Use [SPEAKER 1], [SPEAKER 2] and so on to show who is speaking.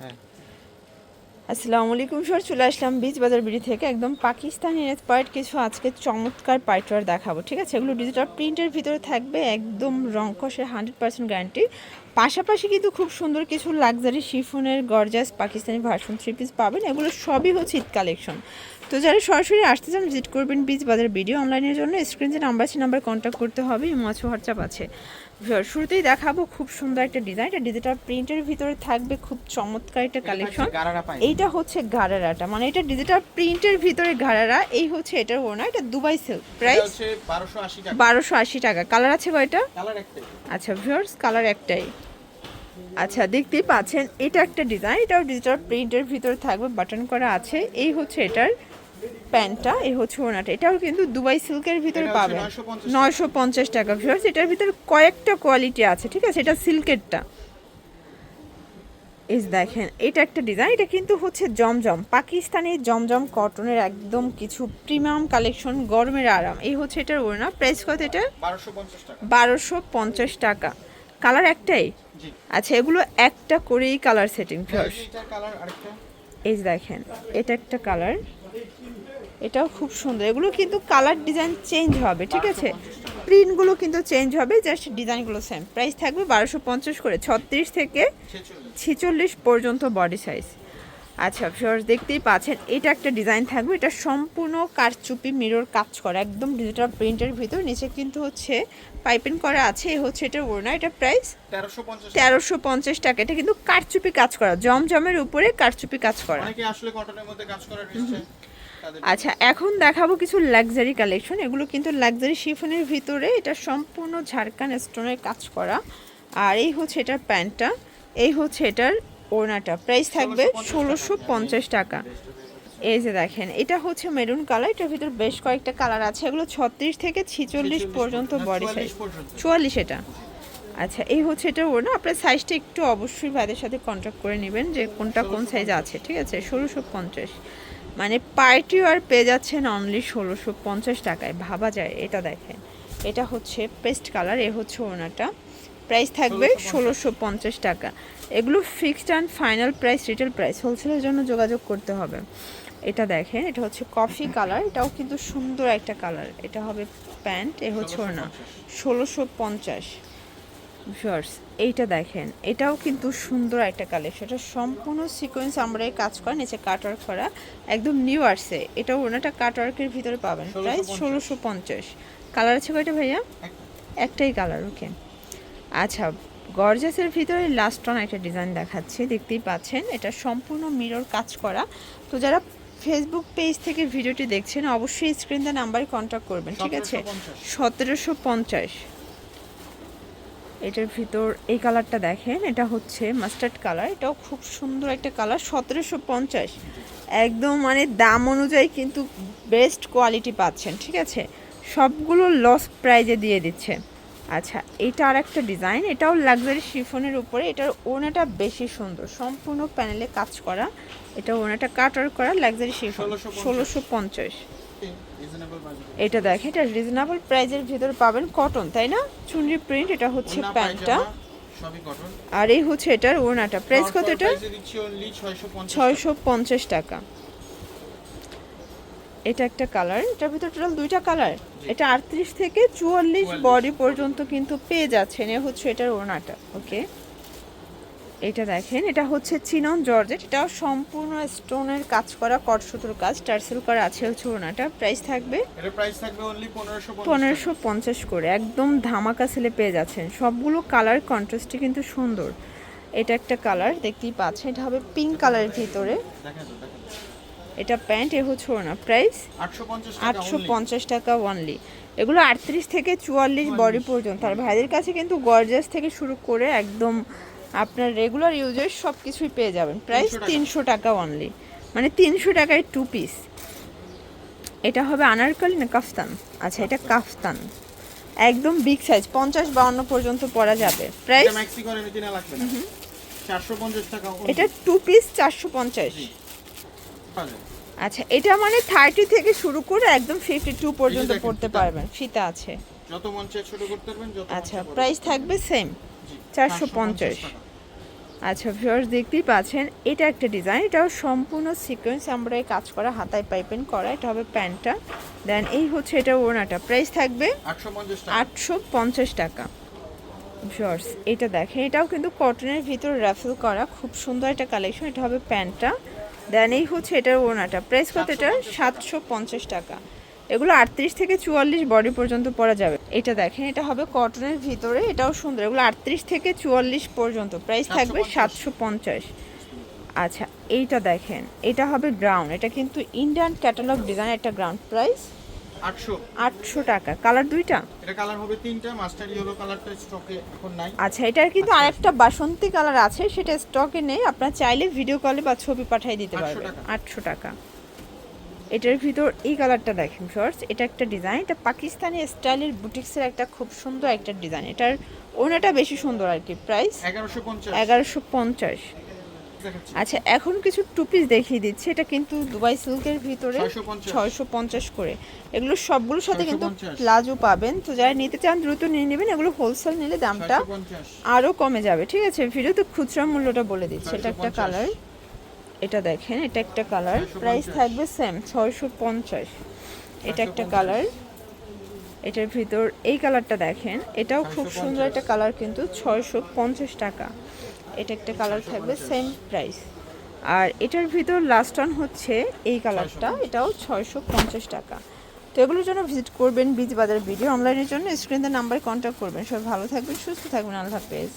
[SPEAKER 1] হ্যাঁ।
[SPEAKER 2] আসসালামু আলাইকুম স্যার চলে আসলাম বীজ বাজার বিড়ি থেকে। একদম পাকিস্তানি ইন্সপায়ার্ড কিছু আজকে চমৎকার পাইটওয়ার দেখাবো, ঠিক আছে? এগুলো ডিজিটাল প্রিন্টের ভিতরে থাকবে, একদম রংকসের হান্ড্রেড পার্সেন্ট গ্যারান্টি পাশাপাশি কিন্তু খুব সুন্দর কিছু লাক্সারি শিফনের gorgeous Pakistani version three piece পাবেন। এগুলো সবই হচ্ছে ঈদ কালেকশন তো যারা সরাসরি আসতে চান ভিজিট করবেন বীজ বাজার ভিডিও অনলাইনের জন্য। স্ক্রিন যে নাম্বার আছে নাম্বার কন্ট্যাক্ট করতে হবে। মাছ হোয়াটসঅ্যাপ আছে। শুরুতেই দেখাবো খুব সুন্দর একটা ডিজাইন এটা ডিজিটাল প্রিন্টের ভিতরে থাকবে খুব চমৎকার একটা কালেকশন এইটা হচ্ছে গারারাটা। মানে এটা ডিজিটাল প্রিন্টের ভিতরে গারারা। এই হচ্ছে এটার ওনা এটা দুবাই সিল্ক প্রাইস
[SPEAKER 1] হচ্ছে 1280 টাকা।
[SPEAKER 2] বারোশো আশি টাকা। কালার আছে কয়টা আচ্ছা ভিউয়ার্স কালার একটাই। আচ্ছা দেখতেই পাচ্ছেন এটা একটা ডিজাইন এটাও ডিজিটাল প্রিন্টের ভিতরে থাকবে। বাটন করা আছে। এই হচ্ছে এটার প্যান্টটা এই হচ্ছে ওনাটা। এটাও কিন্তু দুবাই সিল্কের ভিতরে পাবেন। নয়শো পঞ্চাশ টাকা। ভিউয়ার্স এটার ভিতরে কয়েকটা কোয়ালিটি আছে ঠিক আছে? এটা সিল্কেরটা। যে দেখেন এটা একটা ডিজাইন এটা কিন্তু হচ্ছে জমজম। পাকিস্তানি জমজম কটনের একদম কিছু প্রিমিয়াম কালেকশন গরমের আরাম। এই হচ্ছে এটার ওড়না। প্রাইস কত এটা বারোশো পঞ্চাশ টাকা। কালার একটাই? আচ্ছা এগুলো একটা করেই কালার সেটিং
[SPEAKER 1] ফিওর্স
[SPEAKER 2] এই দেখেন এটা একটা কালার এটাও খুব সুন্দর। এগুলো কিন্তু কালার ডিজাইন চেঞ্জ হবে ঠিক আছে? প্রিন্টগুলো কিন্তু চেঞ্জ হবে জাস্ট ডিজাইনগুলো সেম প্রাইস থাকবে বারোশো পঞ্চাশ করে ছত্রিশ থেকে ছেচল্লিশ পর্যন্ত বডি সাইজ আচ্ছা ভিউয়ার্স দেখতেই পাচ্ছেন এটা একটা ডিজাইন থাকবে এটা সম্পূর্ণ কারচুপি মিরর কাজ করা একদম ডিজিটাল প্রিন্টের ভিতর নিচে কিন্তু হচ্ছে পাইপিং করা আছে এই হচ্ছে এটা ওড়না এটা প্রাইস
[SPEAKER 1] 1350 টাকা।
[SPEAKER 2] তেরোশো পঞ্চাশ টাকা এটা কিন্তু কারচুপি কাজ করা জমজমের উপরে কারচুপি কাজ করা।
[SPEAKER 1] অনেকে আসলে কটনের মধ্যে কাজ ইচ্ছে
[SPEAKER 2] আচ্ছা এখন দেখাবো কিছু লাক্সারি কালেকশন এগুলো কিন্তু লাক্সারি শিফনের ভিতরে এটা সম্পূর্ণ ঝাড়খান স্টোনের কাজ করা। আর এই হচ্ছে এটার প্যান্টটা এই হচ্ছে এটার ওড়নাটা। প্রাইস থাকবে ষোলোশো পঞ্চাশ টাকা। এই যে দেখেন এটা হচ্ছে মেরুন কালার এটার ভিতর বেশ কয়েকটা কালার আছে। এগুলো ছত্রিশ থেকে ছিচল্লিশ পর্যন্ত বডি সাইজ। চুয়াল্লিশ এটা। আচ্ছা এই হচ্ছে এটা ওড়না। আপনার সাইজটা একটু অবশ্যই ভাইদের সাথে কন্ট্যাক্ট করে নেবেন যে কোনটা কোন সাইজ আছে ঠিক আছে? ষোলোশো পঞ্চাশ। মানে পার্টি আর পেয়ে যাচ্ছেন অনলি ষোলোশো পঞ্চাশ টাকায়। ভাবা যায় এটা দেখেন। এটা হচ্ছে পেস্ট কালার এ হচ্ছে ওড়নাটা। প্রাইস থাকবে ষোলোশো পঞ্চাশ। টাকা। এগুলো fixed and final price retail price হোলসেলের জন্য যোগাযোগ করতে হবে। এটা দেখেন এটা হচ্ছে কফি কালার এটাও কিন্তু সুন্দর একটা কালার এটা হবে প্যান্ট এ হচ্ছে না ষোলোশো পঞ্চাশ। ভিউয়ার্স এইটা দেখেন এটাও কিন্তু সুন্দর একটা কালেকশন এটা সম্পূর্ণ সিকোয়েন্স আমরা কাজ করা নিচে কাটওয়ার্ক করা। একদম নিউ আসছে। এটাও ওনাটা কাটওয়ার্কের ভিতরে পাবেন। প্রাইস ষোলোশো পঞ্চাশ। কালার আছে কয়টা ভাইয়া? একটাই কালার ওকে আচ্ছা গর্জাসের ভিতরে লাস্ট অন একটা ডিজাইন দেখাচ্ছি দেখতেই পাচ্ছেন। এটা সম্পূর্ণ মিরর কাজ করা। তো যারা ফেসবুক পেজ থেকে ভিডিওটি দেখছেন অবশ্যই স্ক্রিন দা নাম্বারে কন্ট্যাক্ট করবেন ঠিক আছে? সতেরোশো পঞ্চাশ। এটার ভিতর এই কালারটা দেখেন এটা হচ্ছে মাস্টার্ড কালার এটাও খুব সুন্দর একটা কালার সতেরোশো পঞ্চাশ। একদম মানে দাম অনুযায়ী কিন্তু বেস্ট কোয়ালিটি পাচ্ছেন ঠিক আছে? সবগুলো লস প্রাইজে দিয়ে দিচ্ছে। আচ্ছা এটা আর একটা ডিজাইন এটাও লাক্সারি শিফনের উপরে এটার ওনাটা বেশি সুন্দর সম্পূর্ণ প্যানেলে কাজ করা এটা ওনাটা কাটার করা লাক্সারি শিফন
[SPEAKER 1] 1650
[SPEAKER 2] ষোলোশো পঞ্চাশ। এটা দেখেন এটা রিজনেবল প্রাইজের ভিতরে পাবেন কটন তাই না? চুনরি প্রিন্ট এটা হচ্ছে প্যান্টটা।
[SPEAKER 1] সবই কটন
[SPEAKER 2] আর এই হচ্ছে এটার ওনাটা প্রাইস কত এটা
[SPEAKER 1] প্রাইসে দিচ্ছি অনলি 650
[SPEAKER 2] ছয়শো পঞ্চাশ টাকা। এটা একটা কালার এটার ভিতর টোটাল দুইটা কালার এটা আটত্রিশ থেকে চুয়াল্লিশ বডি পর্যন্ত কিন্তু পেয়ে যাচ্ছেন। এ হচ্ছে এটার ওনাটা ওকে এটা দেখেন এটা হচ্ছে চিনন জর্জেট এটাও সম্পূর্ণ স্টোনের কাজ করা কটসুতোর কাজ। টার্সেল করা আছে হচ্ছে ওড়নাটা। প্রাইস থাকবে
[SPEAKER 1] এর প্রাইস থাকবে অনলি 1550
[SPEAKER 2] পনেরোশো পঞ্চাশ করে। একদম ধামাকা সেলে পেয়ে যাচ্ছেন। সবগুলো কালার কন্ট্রাস্টই কিন্তু সুন্দর। এটা একটা কালার দেখতেই পাচ্ছেন। এটা হবে পিঙ্ক কালারের ভিতরে। এটা প্যান্ট এ হচ্ছে না প্রাইস আটশো পঞ্চাশ টাকা ওয়ানলি এগুলো আটত্রিশ থেকে চুয়াল্লিশ বডি পর্যন্ত। আর ভাইদের কাছে কিন্তু গর্জাস থেকে শুরু করে একদম আপনার রেগুলার ইউজের সব কিছুই পেয়ে যাবেন। প্রাইস তিনশো টাকা। অনলি মানে তিনশো টাকায় টু পিস এটা হবে আনারকালি না কাফতান? আচ্ছা এটা কাফতান। একদম বিগ সাইজ পঞ্চাশ বাউন্ন পর্যন্ত পরা যাবে। প্রাইস
[SPEAKER 1] এটা ম্যাক্সি করে নিতে না লাগবে না। 450 টাকা
[SPEAKER 2] এটা টু পিস চারশো পঞ্চাশ। আচ্ছা এটা মানে থার্টি থেকে শুরু করে একদম ফিফটি টু পর্যন্ত পড়তে পারবেন। ফিতা আছে।
[SPEAKER 1] যত মন চায় ছোট করতে পারবেন যত
[SPEAKER 2] আচ্ছা প্রাইস থাকবে সেম।
[SPEAKER 1] জি,
[SPEAKER 2] 450 আচ্ছা ভিউয়ার্স দেখতেই পাচ্ছেন এটা একটা ডিজাইন এটাও সম্পূর্ণ সিকোয়েন্স আমরা কাজ করা হাতায় পাইপেন করা এটা হবে প্যান্টটা। দেন এই হচ্ছে এটা ওড়নাটা। প্রাইস থাকবে
[SPEAKER 1] আটশো পঞ্চাশ টাকা।
[SPEAKER 2] আটশো পঞ্চাশ টাকা। ভিউয়ার্স এটা দেখেন এটাও কিন্তু কটনের ভিতর র্যাফেল করা খুব সুন্দর একটা কালেকশন এটা হবে প্যান্টটা। দেন এই হচ্ছে এটার ওড়নাটা। প্রাইস কত এটা সাতশো পঞ্চাশ টাকা। এগুলো আটত্রিশ থেকে চুয়াল্লিশ বডি পর্যন্ত পরা যাবে। এটা দেখেন এটা হবে কটনের ভিতরে এটাও সুন্দর। এগুলো আটত্রিশ থেকে চুয়াল্লিশ পর্যন্ত। প্রাইস থাকবে সাতশো পঞ্চাশ। আচ্ছা এইটা দেখেন এটা হবে গ্রাউন্ড এটা কিন্তু ইন্ডিয়ান ক্যাটালগ ডিজাইন একটা গ্রাউন্ড প্রাইস
[SPEAKER 1] আটশো।
[SPEAKER 2] আটশো টাকা। কালার দুইটা?
[SPEAKER 1] এটা কালার হবে তিনটা মাস্টার ইয়েলো কালারটা স্টকে এখন নাই।
[SPEAKER 2] আচ্ছা এটার কিন্তু আরেকটা বাসন্তী কালার আছে সেটা স্টকে নেই। আপনার চাইলে ভিডিও কলে বা ছবি পাঠিয়ে দিতে পারবেন।
[SPEAKER 1] টাকা।
[SPEAKER 2] আটশো টাকা। এটার ভিতর এই কালারটা দেখেন শর্টস এটা একটা ডিজাইন এটা পাকিস্তানি স্টাইলের বুটিক্সের একটা খুব সুন্দর একটা ডিজাইন এটার ওনাটা বেশি সুন্দর আর কি প্রাইস
[SPEAKER 1] এগারোশো পঞ্চাশ।
[SPEAKER 2] আচ্ছা এখন কিছু টু পিস দেখিয়ে দিচ্ছি। এটা কিন্তু দুবাই সিল্কের ভিতরে ছয়শো পঞ্চাশ। করে। এগুলো সবগুলোর সাথে কিন্তু
[SPEAKER 1] 650
[SPEAKER 2] প্লাজো পাবেন। তো যারা নিতে চান দ্রুত নিয়ে নেবেন। এগুলো হোলসেল নিলে দামটা আরও কমে যাবে। ঠিক আছে ভিডিওতে খুচরা মূল্যটা বলে দিচ্ছে। এটা একটা কালার এটা দেখেন এটা একটা কালার প্রাইস থাকবে সেম ছয়শো পঞ্চাশ। এটা একটা কালার এটার ভিতর এই কালারটা দেখেন। এটাও খুব সুন্দর একটা কালার কিন্তু ছয়শো পঞ্চাশ টাকা। এটা একটা কালার থাকবে সেম প্রাইস আর এটার ভিতর লাস্ট ওয়ান হচ্ছে এই কালারটা এটাও ছয়শো পঞ্চাশ টাকা। তো এগুলোর জন্য ভিজিট করবেন বীজ বাজার ভিডিও অনলাইনের জন্য। স্ক্রিনের নাম্বারে কন্ট্যাক্ট করবেন। সবাই ভালো থাকবেন সুস্থ থাকবেন। আল্লাহ হাফেজ।